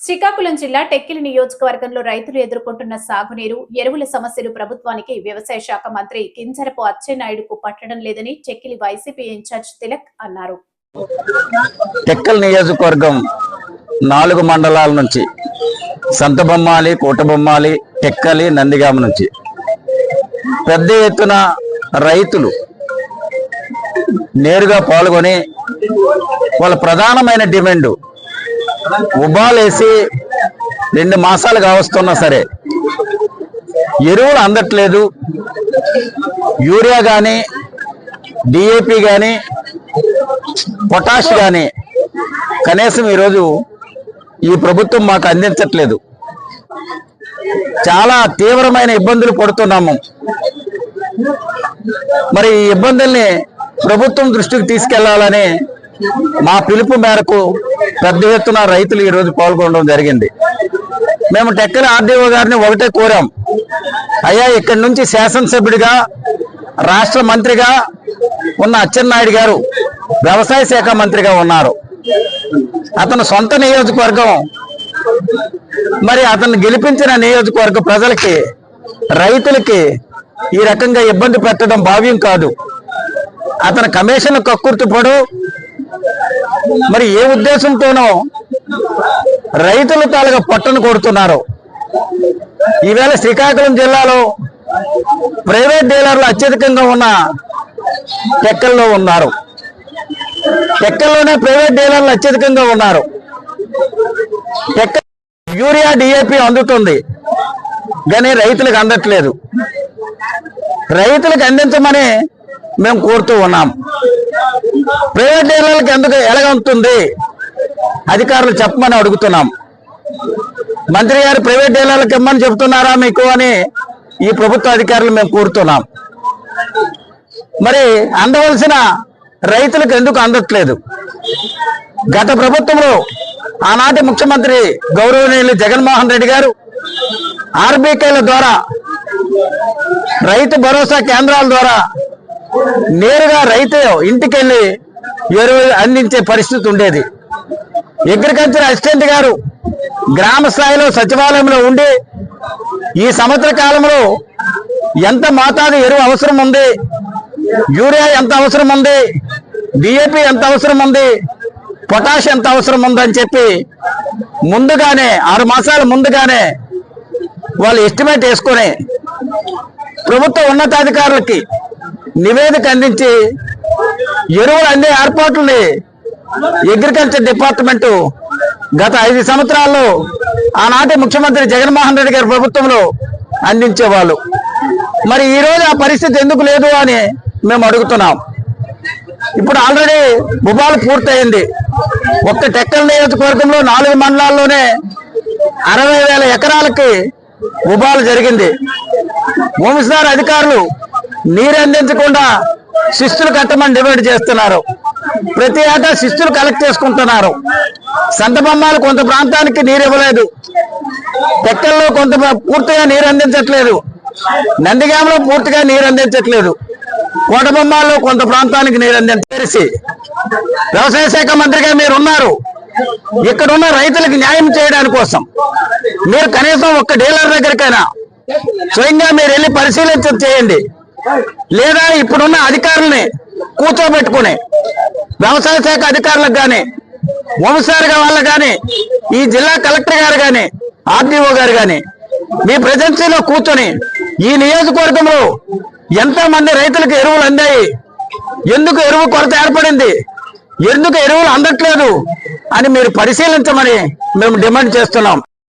శ్రీకాకుళం జిల్లా టెక్కిలి నియోజకవర్గంలో రైతులు ఎదుర్కొంటున్న సాగునీరు ఎరువుల సమస్యలు ప్రభుత్వానికి వ్యవసాయ శాఖ మంత్రి కింజరపు అచ్చెన్నాయుడుకు పట్టడం లేదని టెక్కిలి వైసీపీ ఇన్ఛార్జ్ తిలక్ అన్నారు. టెక్కల్ నియోజకవర్గం నాలుగు మండలాల నుంచి సంతబొమ్మాలి కోటబొమ్మాలి టెక్కలి నందిగామ నుంచి. పెద్ద ఎత్తున రైతులు నేరుగా పాల్గొని వాళ్ళ ప్రధానమైన డిమాండ్ ఉబాలేసి రెండు మాసాలు కావస్తున్నా సరే. ఎరువులు అందట్లేదు. యూరియా కానీ డిఏపి కానీ పొటాష్ కానీ కనీసం ఈరోజు ఈ ప్రభుత్వం మాకు అందించట్లేదు. చాలా తీవ్రమైన ఇబ్బందులు పడుతున్నాము. మరి ఈ ఇబ్బందుల్ని ప్రభుత్వం దృష్టికి తీసుకెళ్ళాలని మా పిలుపు మేరకు పెద్ద ఎత్తున రైతులు ఈరోజు పాల్గొనడం జరిగింది. మేము టెక్కల ఆర్డీఓ గారిని ఒకటే కోరాం. అయ్యా ఇక్కడి నుంచి శాసనసభ్యుడిగా రాష్ట్ర మంత్రిగా ఉన్న అచ్చెన్నాయుడు గారు వ్యవసాయ శాఖ మంత్రిగా ఉన్నారు. అతను సొంత నియోజకవర్గం. మరి అతను గెలిపించిన నియోజకవర్గ ప్రజలకి రైతులకి ఈ రకంగా ఇబ్బంది పెట్టడం భావ్యం కాదు. అతను కమిషన్ కక్కుర్తిపడు మరి ఏ ఉద్దేశంతోనో రైతుల తాలుగా పట్టును కొడుతున్నారు. ఈవేళ శ్రీకాకుళం జిల్లాలో ప్రైవేట్ డీలర్లు అత్యధికంగా ఉన్న టెక్కల్లో ఉన్నారు. టెక్కల్లోనే ప్రైవేట్ డీలర్లు అత్యధికంగా ఉన్నారు. టెక్క యూరియా డిఏపి అందుతుంది. కానీ రైతులకు అందట్లేదు. రైతులకు అందించమని మేము కోరుతూ ఉన్నాం. ప్రైవేట్ డీలర్లకు ఎందుకు ఎలాగవుతుంది అధికారులు చెప్పమని అడుగుతున్నాం. మంత్రి గారు ప్రైవేట్ డీలర్లకు ఇమ్మని చెప్తున్నారా మీకు అని ఈ ప్రభుత్వ అధికారులు మేము కోరుతున్నాం. మరి అందవలసిన రైతులకు ఎందుకు అందట్లేదు? గత ప్రభుత్వంలో ఆనాటి ముఖ్యమంత్రి గౌరవనీయులు జగన్మోహన్ రెడ్డి గారు ఆర్బీకేల ద్వారా రైతు భరోసా కేంద్రాల ద్వారా నేరుగా రైతు ఇంటికెళ్ళి ఎరువులు అందించే పరిస్థితి ఉండేది. అగ్రికల్చర్ అసిస్టెంట్ గారు గ్రామ స్థాయిలో సచివాలయంలో ఉండి ఈ సంవత్సర కాలంలో ఎంత మోతాదు ఎరువు అవసరం ఉంది యూరియా ఎంత అవసరం ఉంది డిఏపి ఎంత అవసరం ఉంది పొటాష్ ఎంత అవసరం ఉందని చెప్పి ముందుగానే ఆరు మాసాల ముందుగానే వాళ్ళు ఎస్టిమేట్ వేసుకొని ప్రభుత్వ ఉన్నతాధికారులకి నివేదిక అందించి ఎరువులు అందే ఏర్పాట్లని అగ్రికల్చర్ డిపార్ట్మెంట్ గత ఐదు సంవత్సరాల్లో ఆనాటి ముఖ్యమంత్రి జగన్మోహన్ రెడ్డి గారి ప్రభుత్వంలో అందించేవాళ్ళు. మరి ఈరోజు ఆ పరిస్థితి ఎందుకు లేదు అని మేము అడుగుతున్నాం. ఇప్పుడు ఆల్రెడీ ఉబాలు పూర్తయింది. ఒక్క టెక్కల నియోజకవర్గంలో నాలుగు మండలాల్లోనే అరవై వేల ఎకరాలకి ఉబాలు జరిగింది. భూమిసార్ అధికారులు నీరు అందించకుండా శిస్తులు కట్టమని డిమాండ్ చేస్తున్నారు. ప్రతి ఏటా శిస్తులు కలెక్ట్ చేసుకుంటున్నారు. సంతబొమ్మాలు కొంత ప్రాంతానికి నీరు ఇవ్వలేదు. టెక్కల్లో కొంత పూర్తిగా నీరు అందించట్లేదు. నందిగామలో పూర్తిగా నీరు అందించట్లేదు. కోటబొమ్మాల్లో కొంత ప్రాంతానికి నీరు అందించేసి వ్యవసాయ శాఖ మంత్రిగా మీరు ఉన్నారు ఇక్కడున్న రైతులకు న్యాయం చేయడానికి కోసం. మీరు కనీసం ఒక్క డీలర్ దగ్గరికైనా స్వయంగా మీరు వెళ్ళి పరిశీలించ చేయండి. లేదా ఇప్పుడున్న అధికారుల్ని కూర్చోబెట్టుకుని వ్యవసాయ శాఖ అధికారులకు కానీ వంశారిగా వాళ్ళకు కానీ ఈ జిల్లా కలెక్టర్ గారు కానీ ఆర్డీఓ గారు కానీ మీ ప్రెజెన్సీలో కూర్చొని ఈ నియోజకవర్గంలో ఎంతో మంది రైతులకు ఎరువులు అందాయి ఎందుకు ఎరువు కొరత ఏర్పడింది ఎందుకు ఎరువులు అందట్లేదు అని మీరు పరిశీలించమని మేము డిమాండ్ చేస్తున్నాం.